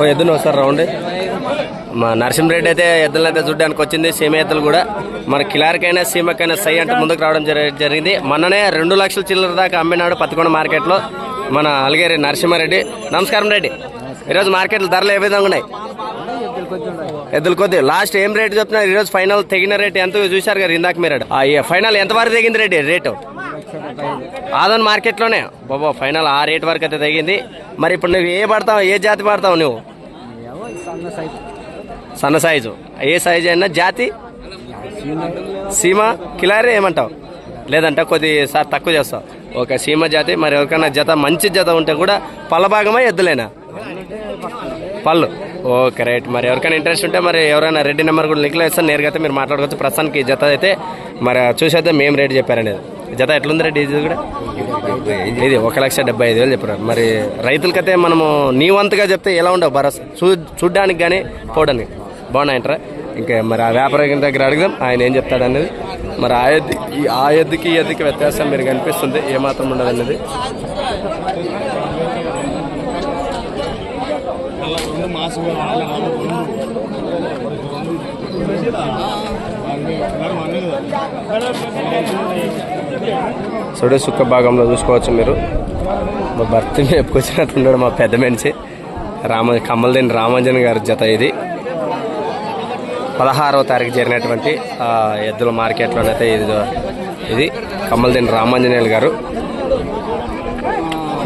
ఓ ఎద్దును ఒకసారి రౌండ్. మా నరసింహరెడ్డి అయితే ఎద్దులను అయితే చూడడానికి వచ్చింది సీమ ఎద్దులు కూడా. మన కిలారికైనా సీమకైనా సై అంటే ముందుకు రావడం జరిగింది. మొన్ననే రెండు లక్షల చిల్లర దాకా అమ్మినాడు పత్తికొండ మార్కెట్లో మన అలగేరి నరసింహారెడ్డి నమస్కారం రెడ్డి. ఈరోజు మార్కెట్లో ధరలు ఏ విధంగా ఉన్నాయి? ఎద్దులు కొద్ది. లాస్ట్ ఏం రేటు చెప్తున్నారు? ఈరోజు ఫైనల్ తెగిన రేట్ ఎంత? చూశారు కదా ఇందాక మీరు. ఫైనల్ ఎంత వరకు తెగింది రెడ్డి రేటు? ఆదన్ మార్కెట్లోనే. బాబా ఫైనల్ ఆ రేట్ వరకు అయితే తగ్గింది మరి ఇప్పుడు నువ్వు ఏ పడతావు ఏ జాతి పడతావు నువ్వు? సన్న సైజు. ఏ సైజు అయినా జాతి? సీమ. కిలారీ ఏమంటావు? లేదంటే కొద్దిసారి తక్కువ చేస్తావు. ఓకే సీమ జాతి మరి ఎవరికైనా జత మంచి జత ఉంటే కూడా పళ్ళ భాగమా ఎద్దులేనా? పళ్ళు. Okay right. మరి ఎవరికైనా ఇంట్రెస్ట్ ఉంటే మరి ఎవరైనా రెడ్డి నెంబర్ కూడా లింక్లో ఇస్తాను. నేరుగా అయితే మీరు మాట్లాడుకోవచ్చు. ప్రస్తుతానికి ఈ జత అయితే మరి చూసేద్దాం మేము రేట్ చెప్పారనేది. జత ఎట్లుంది రెడ్డి ఇది కూడా? ఇది ఒక లక్ష డెబ్బై ఐదు వేలు చెప్పారు. మరి రైతులకైతే మనము నీ వంతుగా చెప్తే ఎలా ఉండవు? భరోసా. చూ చూడ్డానికి కానీ పోవడానికి. బాగున్నాయంటారా ఇంకా మరి ఆ వ్యాపారం దగ్గర అడుగుదాం. ఆయన ఏం చెప్తాడు అనేది మరి ఆ ఎద్దు ఈ- ఆ ఎద్దుకి ఈ ఎద్దుకి వ్యత్యాసం మీరు కనిపిస్తుంది. ఏమాత్రం ఉండదు అనేది సుడే సుక్క భాగంలో చూసుకోవచ్చు మీరు. మా భర్త చెప్పుకొచ్చినట్టున్నాడు మా పెద్ద మనిషి. రామ కమ్మలదేని రామాంజన్ గారి జత ఇది. పదహారవ తారీఖు జరిగినటువంటి ఎద్దుల మార్కెట్లోనైతే ఇది ఇది కమ్మలదేని రామాంజనేయులు గారు.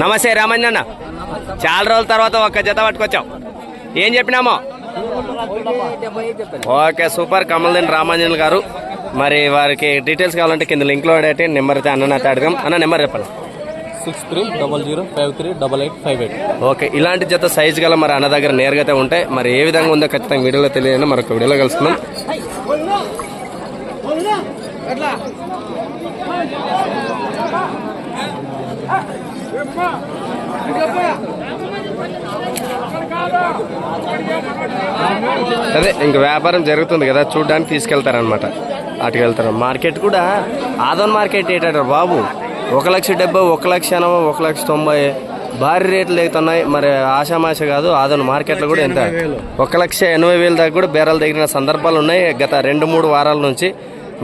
నమస్తే రామాంజన్న. చాలా రోజుల తర్వాత ఒక్క జత పట్టుకొచ్చాం. ఏం చెప్పినామో? Okay super. కమల్దేని రామాంజన్ గారు. మరి వారికి డీటెయిల్స్ కావాలంటే కింద లింక్లో అడిగితే నెంబర్ అయితే అన్న అడగం. అన్న నెంబర్ చెప్పండి. Six three double zero five three double eight five eight. Okay ఇలాంటి జత సైజు గల మరి అన్న దగ్గర నేరుగా ఉంటాయి మరి ఏ విధంగా ఉందో ఖచ్చితంగా వీడియోలో తెలియదు మరొక వీడియోలో కలుసుకుందాం. అదే ఇంక వ్యాపారం జరుగుతుంది కదా చూడడానికి తీసుకెళ్తారనమాట అటుకు వెళ్తారు మార్కెట్ కూడా ఆదోన్ మార్కెట్ ఏటారు బాబు? ఒక లక్ష డెబ్బై ఒక లక్ష ఎనభై ఒక లక్ష తొంభై భారీ రేట్లు అవుతున్నాయి మరి ఆషామాష కాదు ఆదోన్ మార్కెట్లో కూడా ఎంత? ఒక లక్ష ఎనభై వేల దాకా కూడా బేరాలు తగిన సందర్భాలు ఉన్నాయి. గత రెండు మూడు వారాల నుంచి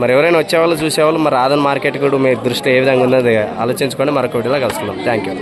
మరి ఎవరైనా వచ్చేవాళ్ళు చూసేవాళ్ళు మరి ఆదోన్ మార్కెట్ కూడా మీ దృష్టి ఏ విధంగా ఉన్నది ఆలోచించుకొని మరొక వీడియోలో కలుసుకుందాం. Thank you